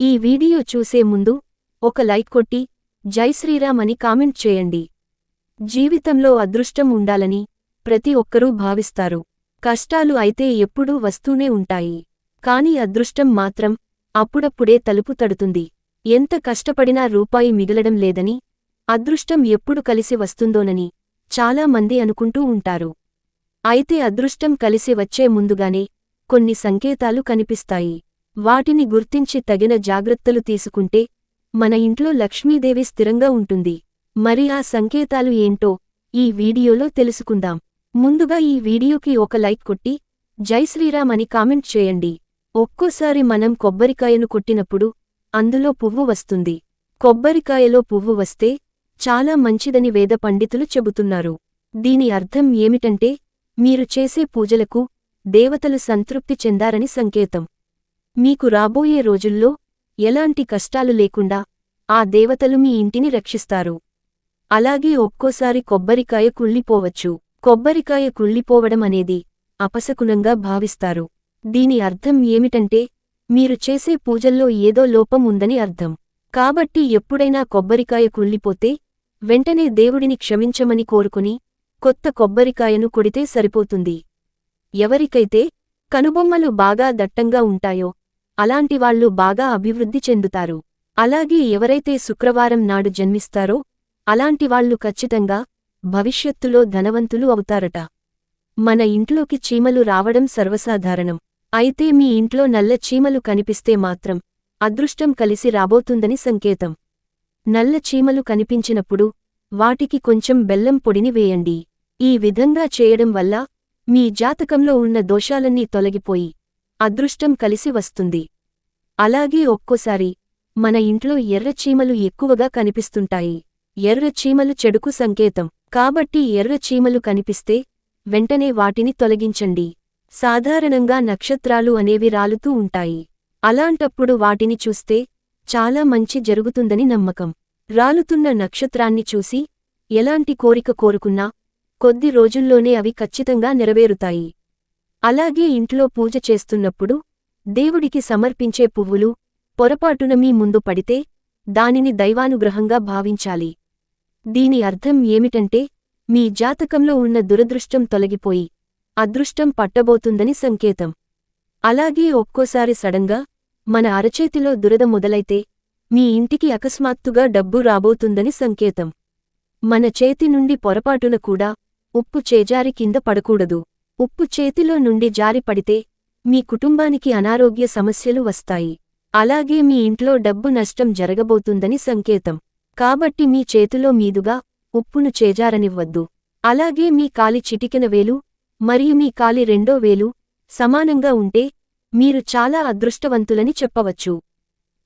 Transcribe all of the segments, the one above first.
ఈ వీడియో చూసే ముందు ఒక లైక్ కొట్టి జై శ్రీరామ్ అని కామెంట్ చేయండి. జీవితంలో అదృష్టం ఉండాలని ప్రతి ఒక్కరూ భావిస్తారు. కష్టాలు అయితే ఎప్పుడూ వస్తూనే ఉంటాయి. కాని అదృష్టం మాత్రం అప్పుడప్పుడే తలుపు తడుతుంది. ఎంత కష్టపడినా రూపాయి మిగలడం లేదని అదృష్టం ఎప్పుడు కలిసి వస్తుందోనని చాలామంది అనుకుంటూ ఉంటారు. అయితే అదృష్టం కలిసి వచ్చే ముందుగానే కొన్ని సంకేతాలు కనిపిస్తాయి. వాటిని గుర్తించి తగిన జాగ్రత్తలు తీసుకుంటే మన ఇంట్లో లక్ష్మీదేవి స్థిరంగా ఉంటుంది. మరి ఆ సంకేతాలు ఏంటో ఈ వీడియోలో తెలుసుకుందాం. ముందుగా ఈ వీడియోకి ఒక లైక్ కొట్టి జై శ్రీరామ్ అని కామెంట్ చేయండి. ఒక్కోసారి మనం కొబ్బరికాయను కొట్టినప్పుడు అందులో పువ్వు వస్తుంది. కొబ్బరికాయలో పువ్వు వస్తే చాలా మంచిదని వేద పండితులు చెబుతున్నారు. దీని అర్థం ఏమిటంటే మీరు చేసే పూజలకు దేవతలు సంతృప్తి చెందారని సంకేతం. మీకు రాబోయే రోజుల్లో ఎలాంటి కష్టాలు లేకుండా ఆ దేవతలు మీ ఇంటిని రక్షిస్తారు. అలాగే ఒక్కోసారి కొబ్బరికాయ కుళ్ళిపోవచ్చు. కొబ్బరికాయ కుళ్ళిపోవడం అనేది అపశకునంగా భావిస్తారు. దీని అర్థం ఏమిటంటే మీరు చేసే పూజల్లో ఏదో లోపం ఉందని అర్థం. కాబట్టి ఎప్పుడైనా కొబ్బరికాయ కుళ్ళిపోతే వెంటనే దేవుడిని క్షమించమని కోరుకుని కొత్త కొబ్బరికాయను కొడితే సరిపోతుంది. ఎవరికైతే కనుబొమ్మలు బాగా దట్టంగా ఉంటాయో అలాంటివాళ్ళు బాగా అభివృద్ధి చెందుతారు. అలాగే ఎవరైతే శుక్రవారం నాడు జన్మిస్తారో అలాంటివాళ్ళు ఖచ్చితంగా భవిష్యత్తులో ధనవంతులు అవుతారట. మన ఇంట్లోకి చీమలు రావడం సర్వసాధారణం. అయితే మీ ఇంట్లో నల్ల చీమలు కనిపిస్తే మాత్రం అదృష్టం కలిసి రాబోతుందని సంకేతం. నల్ల చీమలు కనిపించినప్పుడు వాటికి కొంచెం బెల్లం పొడిని వేయండి. ఈ విధంగా చేయడం వల్ల మీ జాతకంలో ఉన్న దోషాలన్నీ తొలగిపోయి అదృష్టం కలిసి వస్తుంది. అలాగే ఒక్కోసారి మన ఇంట్లో ఎర్రచీమలు ఎక్కువగా కనిపిస్తుంటాయి. ఎర్రచీమలు చెడుకు సంకేతం. కాబట్టి ఎర్రచీమలు కనిపిస్తే వెంటనే వాటిని తొలగించండి. సాధారణంగా నక్షత్రాలు అనేవి రాలుతూ ఉంటాయి. అలాంటప్పుడు వాటిని చూస్తే చాలా మంచి జరుగుతుందని నమ్మకం. రాలుతున్న నక్షత్రాన్ని చూసి ఎలాంటి కోరిక కోరుకున్నా కొద్ది రోజుల్లోనే అవి ఖచ్చితంగా నెరవేరుతాయి. అలాగే ఇంట్లో పూజ చేస్తున్నప్పుడు దేవుడికి సమర్పించే పువ్వులు పొరపాటున మీ ముందు పడితే దానిని దైవానుగ్రహంగా భావించాలి. దీని అర్థం ఏమిటంటే మీ జాతకంలో ఉన్న దురదృష్టం తొలగిపోయి అదృష్టం పట్టబోతుందని సంకేతం. అలాగే ఒక్కోసారి సడన్గా మన అరచేతిలో దురద మొదలైతే మీ ఇంటికి అకస్మాత్తుగా డబ్బు రాబోతుందని సంకేతం. మన చేతి నుండి పొరపాటున కూడా ఉప్పు చేజారి కింద పడకూడదు. ఉప్పు చేతిలో నుండి జారిపడితే మీ కుటుంబానికి అనారోగ్య సమస్యలు వస్తాయి. అలాగే మీ ఇంట్లో డబ్బు నష్టం జరగబోతుందని సంకేతం. కాబట్టి మీ చేతిలో మీదుగా ఉప్పును చేజారనివ్వద్దు. అలాగే మీ కాలి చిటికెన వేలు మరియు మీ కాలి రెండో వేలు సమానంగా ఉంటే మీరు చాలా అదృష్టవంతులని చెప్పవచ్చు.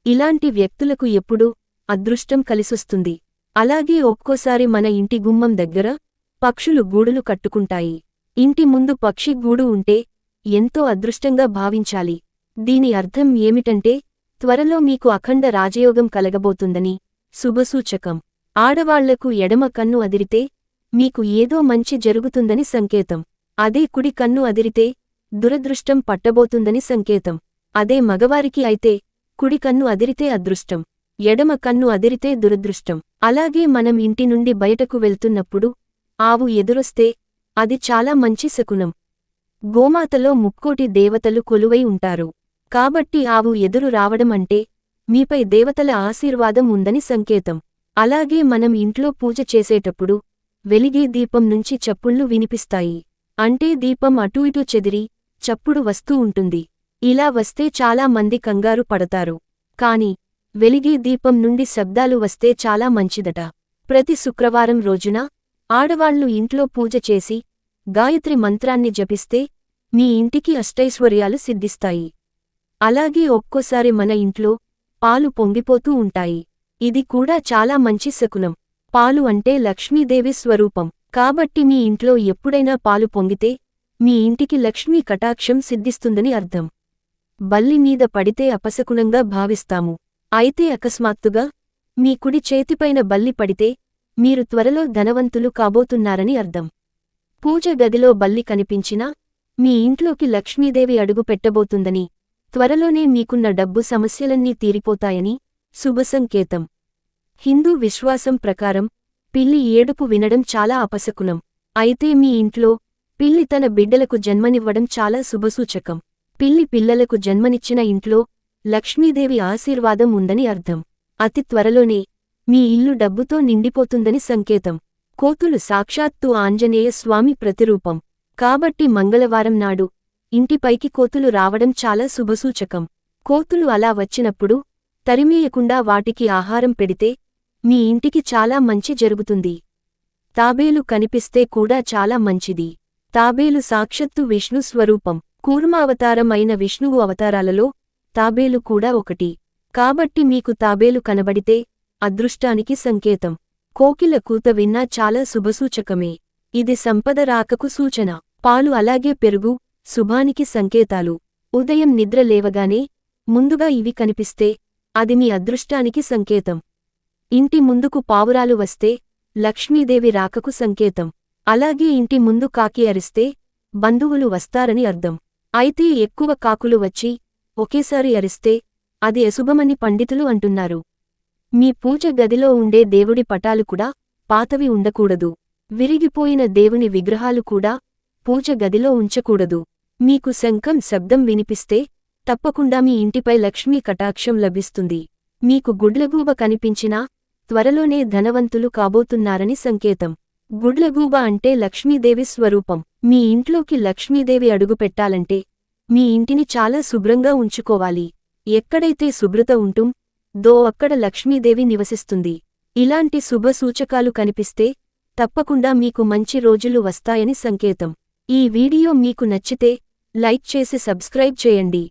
ఇలాంటి వ్యక్తులకు ఎప్పుడూ అదృష్టం కలిసొస్తుంది. అలాగే ఒక్కోసారి మన ఇంటి గుమ్మం దగ్గర పక్షులు గూడులు కట్టుకుంటాయి. ఇంటి ముందు పక్షి గూడు ఉంటే ఎంతో అదృష్టంగా భావించాలి. దీని అర్థం ఏమిటంటే త్వరలో మీకు అఖండ రాజయోగం కలగబోతుందని. శుభసూచకం. ఆడవాళ్ళకు ఎడమ కన్ను అదిరితే మీకు ఏదో మంచి జరుగుతుందని సంకేతం. అదే కుడి కన్ను అదిరితే దురదృష్టం పట్టబోతుందని సంకేతం. అదే మగవారికి అయితే కుడి కన్ను అదిరితే అదృష్టం. ఎడమ కన్ను అదిరితే దురదృష్టం. అలాగే మనం ఇంటి నుండి బయటకు వెళ్తున్నప్పుడు ఆవు ఎదురొస్తే అది చాలా మంచి శకునం. గోమాతలో ముక్కోటి దేవతలు కొలువై ఉంటారు. కాబట్టి ఆవు ఎదురు రావడం అంటే మీపై దేవతల ఆశీర్వాదం ఉందని సంకేతం. అలాగే మనం ఇంట్లో పూజ చేసేటప్పుడు వెలిగే దీపం నుంచి చప్పుళ్ళు వినిపిస్తాయి. అంటే దీపం అటూ ఇటూ చెదిరి చప్పుడు వస్తూ ఉంటుంది. ఇలా వస్తే చాలా మంది కంగారు పడతారు. కాని వెలిగే దీపం నుండి శబ్దాలు వస్తే చాలా మంచిదట. ప్రతి శుక్రవారం రోజున ఆడవాళ్ళు ఇంట్లో పూజ చేసి గాయత్రి మంత్రాన్ని జపిస్తే మీ ఇంటికి అష్టైశ్వర్యాలు సిద్ధిస్తాయి. అలాగే ఒక్కోసారి మన ఇంట్లో పాలు పొంగిపోతూ ఉంటాయి. ఇది కూడా చాలా మంచి శకునం. పాలు అంటే లక్ష్మీదేవి స్వరూపం. కాబట్టి మీ ఇంట్లో ఎప్పుడైనా పాలు పొంగితే మీ ఇంటికి లక్ష్మీ కటాక్షం సిద్ధిస్తుందని అర్థం. బల్లి మీద పడితే అపశకునంగా భావిస్తాము. అయితే అకస్మాత్తుగా మీ కుడి చేతిపైన బల్లి పడితే మీరు త్వరలో ధనవంతులు కాబోతున్నారని అర్థం. పూజ గదిలో బల్లి కనిపించినా మీ ఇంట్లోకి లక్ష్మీదేవి అడుగు పెట్టబోతుందని త్వరలోనే మీకున్న డబ్బు సమస్యలన్నీ తీరిపోతాయని శుభసంకేతం హిందూ విశ్వాసం ప్రకారం పిల్లి ఏడుపు వినడం చాలా అపశకునం. అయితే మీ ఇంట్లో పిల్లి తన బిడ్డలకు జన్మనివ్వడం చాలా శుభసూచకం. పిల్లి పిల్లలకు జన్మనిచ్చిన ఇంట్లో లక్ష్మీదేవి ఆశీర్వాదం ఉందని అర్థం. అతి త్వరలోనే మీ ఇల్లు డబ్బుతో నిండిపోతుందని సంకేతం. కోతులు సాక్షాత్తు ఆంజనేయ స్వామి ప్రతిరూపం. కాబట్టి మంగళవారం నాడు ఇంటిపైకి కోతులు రావడం చాలా శుభసూచకం. కోతులు అలా వచ్చినప్పుడు తరిమేయకుండా వాటికి ఆహారం పెడితే మీ ఇంటికి చాలా మంచి జరుగుతుంది. తాబేలు కనిపిస్తే కూడా చాలా మంచిది. తాబేలు సాక్షత్తు విష్ణు స్వరూపం. కూర్మావతారం అయిన విష్ణువు అవతారాలలో తాబేలు కూడా ఒకటి. కాబట్టి మీకు తాబేలు కనబడితే అదృష్టానికి సంకేతం. కోకిల కూత విన్నా చాలా శుభసూచకమే. ఇది సంపద రాకకు సూచన. పాలు అలాగే పెరుగు శుభానికి సంకేతాలు. ఉదయం నిద్ర లేవగానే ముందుగా ఇవి కనిపిస్తే అది మీ అదృష్టానికి సంకేతం. ఇంటి ముందుకు పావురాలు వస్తే లక్ష్మీదేవి రాకకు సంకేతం. అలాగే ఇంటి ముందు కాకి అరిస్తే బంధువులు వస్తారని అర్థం. అయితే ఎక్కువ కాకులు వచ్చి ఒకేసారి అరిస్తే అది అశుభమని పండితులు అంటున్నారు. మీ పూజ గదిలో ఉండే దేవుడి పటాలు కూడా పాతవి ఉండకూడదు. విరిగిపోయిన దేవుని విగ్రహాలు కూడా పూజ గదిలో ఉంచకూడదు. మీకు శంఖం శబ్దం వినిపిస్తే తప్పకుండా మీ ఇంటిపై లక్ష్మీ కటాక్షం లభిస్తుంది. మీకు గుడ్లగూబ కనిపించినా త్వరలోనే ధనవంతులు కాబోతున్నారని సంకేతం. గుడ్లగూబ అంటే లక్ష్మీదేవి స్వరూపం. మీ ఇంట్లోకి లక్ష్మీదేవి అడుగుపెట్టాలంటే మీ ఇంటిని చాలా శుభ్రంగా ఉంచుకోవాలి. ఎక్కడైతే శుభ్రత ఉంటుం దో అక్కడ లక్ష్మీదేవి నివసిస్తుంది. ఇలాంటి శుభ సూచకాలు కనిపిస్తే తప్పకుండా మీకు మంచి రోజులు వస్తాయని సంకేతం. ఈ వీడియో మీకు నచ్చితే లైక్ చేసి సబ్స్క్రైబ్ చేయండి.